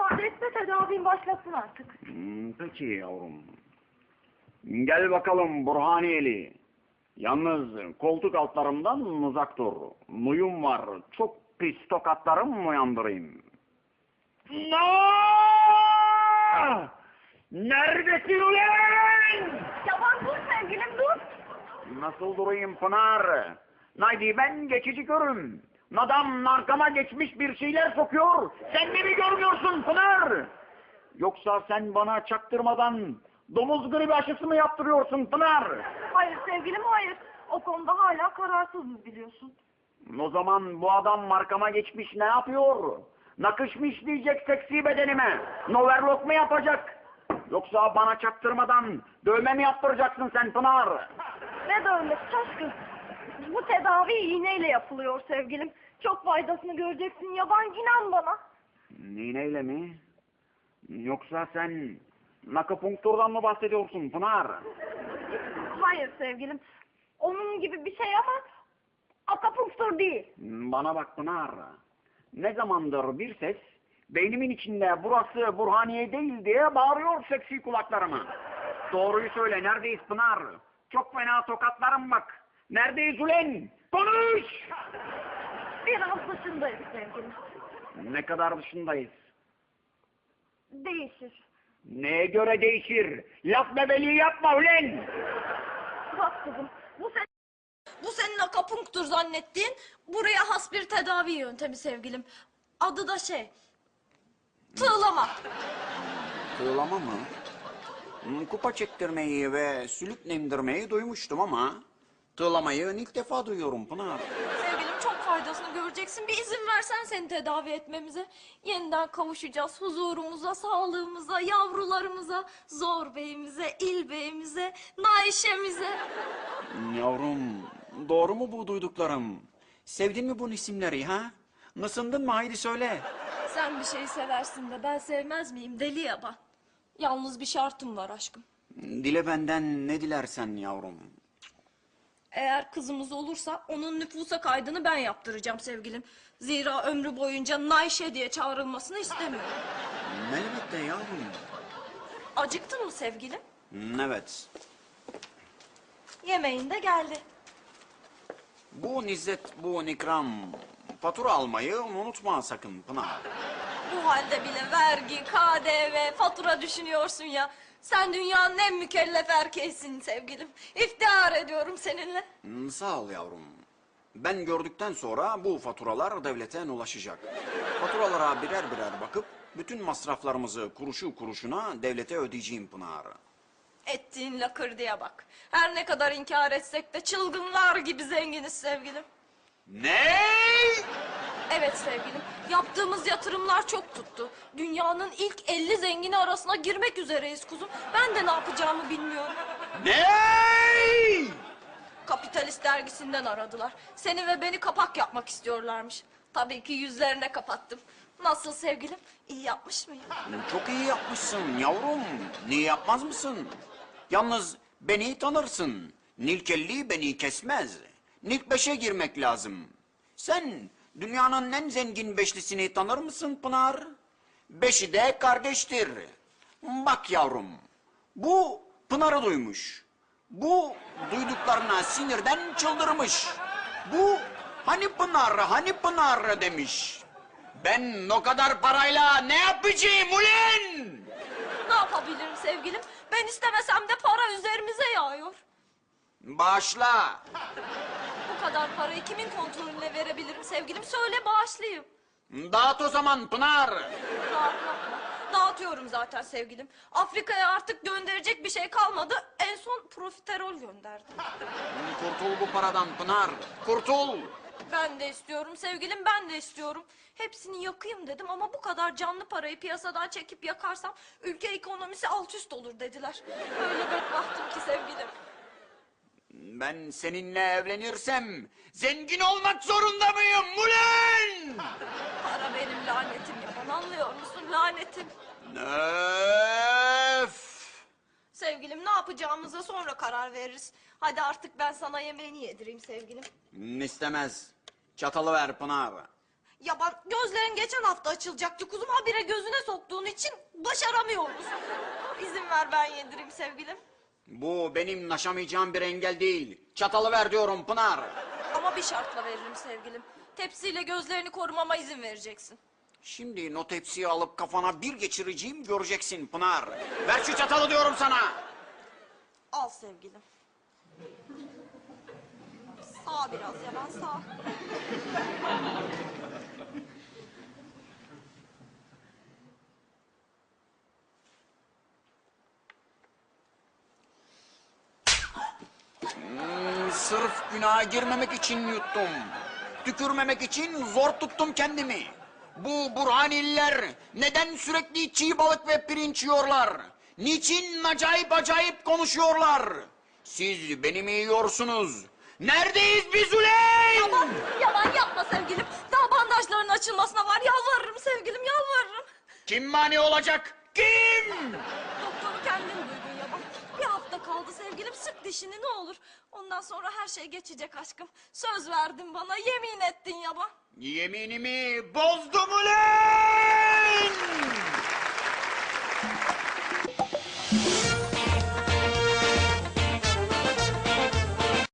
müsaade et de tedavin başlasın artık. Hmm, peki yavrum. Gel bakalım Burhaniyeli. Yalnız koltuk altlarımdan uzak dur. Muyum var. Çok pis tokatlarım uyandırayım. No! Neredesin ulan? Yaban dur sevgilim dur. Nasıl durayım Pınar? Naydi ben geçici görüm. Nadam narkama geçmiş bir şeyler sokuyor. Sen de mi görmüyorsun Pınar? Yoksa sen bana çaktırmadan domuz gribi aşısı mı yaptırıyorsun Pınar? Hayır sevgilim hayır. O konuda hala kararsızız biliyorsun. O zaman bu adam markama geçmiş ne yapıyor? Nakış mı işleyecek seksi bedenime? Noverlok mu yapacak? Yoksa bana çaktırmadan dövme mi yaptıracaksın sen Pınar? Ne dövmesi şaşkın. Bu tedavi iğneyle yapılıyor sevgilim. Çok faydasını göreceksin yaban inan bana. İğneyle mi? Yoksa sen nakupunkturdan mı bahsediyorsun Pınar? Hayır sevgilim. Onun gibi bir şey ama akapunktur değil. Bana bak Pınar. Ne zamandır bir ses beynimin içinde burası Burhaniye değil diye bağırıyor seksi kulaklarıma. Doğruyu söyle neredeyiz Pınar? Çok fena tokatlarım bak. Neredeyiz ulen? Konuş! Biraz dışındayız sevgilim. Ne kadar dışındayız? Değişir. Neye göre değişir? Laf bebeliği yapma ulen! Bak kızım bu sen Bu senin akapunktur zannettiğin buraya has bir tedavi yöntemi sevgilim. Adı da şey... Tığlama. Tığlama mı? Kupa çektirmeyi ve sülük nemdirmeyi duymuştum ama tığlamayı ilk defa duyuyorum Pınar. Sevgilim çok faydasını göreceksin. Bir izin versen seni tedavi etmemize. Yeniden kavuşacağız huzurumuza, sağlığımıza, yavrularımıza, Zor Bey'imize, İl Bey'imize, Nayşe'mize. Yavrum, doğru mu bu duyduklarım? Sevdin mi bu isimleri ha? Nasındın mı haydi söyle. Sen bir şey seversin de ben sevmez miyim deli yaban. Yalnız bir şartım var aşkım. Dile benden ne dilersen yavrum. Eğer kızımız olursa onun nüfusa kaydını ben yaptıracağım sevgilim. Zira ömrü boyunca Nayşe diye çağrılmasını istemiyorum. Elbette yavrum. Acıktın mı sevgilim? Evet. Yemeğin de geldi. Bu nizzet, bu ikram. Fatura almayı unutma sakın Pınar. Bu halde bile vergi, KDV, fatura düşünüyorsun ya. Sen dünyanın en mükellef erkeğisin sevgilim. İftihar ediyorum seninle. Hmm, Sağ ol yavrum. Ben gördükten sonra bu faturalar devlete ulaşacak. Faturalara birer birer bakıp bütün masraflarımızı kuruşu kuruşuna devlete ödeyeceğim Pınar. Ettiğin lakırdıya bak. Her ne kadar inkar etsek de çılgınlar gibi zenginiz sevgilim. Ne? Evet sevgilim, yaptığımız yatırımlar çok tuttu. Dünyanın ilk 50 zengini arasına girmek üzereyiz kuzum. Ben de ne yapacağımı bilmiyorum. Ne? Kapitalist dergisinden aradılar. Seni ve beni kapak yapmak istiyorlarmış. Tabii ki yüzlerine kapattım. Nasıl sevgilim? İyi yapmış mıyım? Çok iyi yapmışsın yavrum. Niye yapmaz mısın? Yalnız beni tanırsın. Nilkelli beni kesmez. Nilk beşe girmek lazım. Sen dünyanın en zengin beşlisini tanır mısın Pınar? Beşi de kardeştir. Bak yavrum, bu Pınar'ı duymuş. Bu duyduklarına sinirden çıldırmış. Bu hani Pınar, hani Pınar demiş. Ben o kadar parayla ne yapacağım ulen? Ne yapabilirim sevgilim? Ben istemesem de para üzerimize yağıyor. Bağışla. Bu kadar parayı kimin kontrolüne verebilirim sevgilim? Söyle bağışlayayım. Dağıt o zaman Pınar. Dağıtmakla. Dağıtıyorum zaten sevgilim. Afrika'ya artık gönderecek bir şey kalmadı. En son profiterol gönderdim. Kurtul bu paradan Pınar. Kurtul. Ben de istiyorum sevgilim ben de istiyorum. Hepsini yakayım dedim ama bu kadar canlı parayı piyasadan çekip yakarsam ülke ekonomisi alt üst olur dediler. Öyle bedbahtım ki sevgilim. Ben seninle evlenirsem zengin olmak zorunda mıyım ulen? Para benim lanetim yapan anlıyor musun lanetim. Öf. Sevgilim ne yapacağımıza sonra karar veririz. Hadi artık ben sana yemeğini yedireyim sevgilim. İstemez. Çatalı ver Pınar. Yaban gözlerin geçen hafta açılacaktı kuzum. Habire gözüne soktuğun için başaramıyoruz. İzin ver ben yedireyim sevgilim. Bu benim aşamayacağım bir engel değil. Çatalı ver diyorum Pınar. Ama bir şartla veririm sevgilim. Tepsiyle gözlerini korumama izin vereceksin. Şimdi o tepsiyi alıp kafana bir geçireceğim göreceksin Pınar. Ver şu çatalı diyorum sana. Al sevgilim. Sağ biraz yaban sağ. Hmm, sırf günaha girmemek için yuttum. Tükürmemek için zor tuttum kendimi. Bu Burhanililer neden sürekli çiğ balık ve pirinç yiyorlar? Niçin acayip acayip konuşuyorlar? Siz beni mi yiyorsunuz? Neredeyiz biz ulen? Yaban, yaban yapma sevgilim. Daha bandajların açılmasına var. Yalvarırım sevgilim, yalvarırım. Kim mani olacak? Kim? Doktoru kendin duydun yaban ay kaldı sevgilim sık dişini ne olur. Ondan sonra her şey geçecek aşkım. Söz verdin bana yemin ettin yaba. Yeminimi bozdum ulan!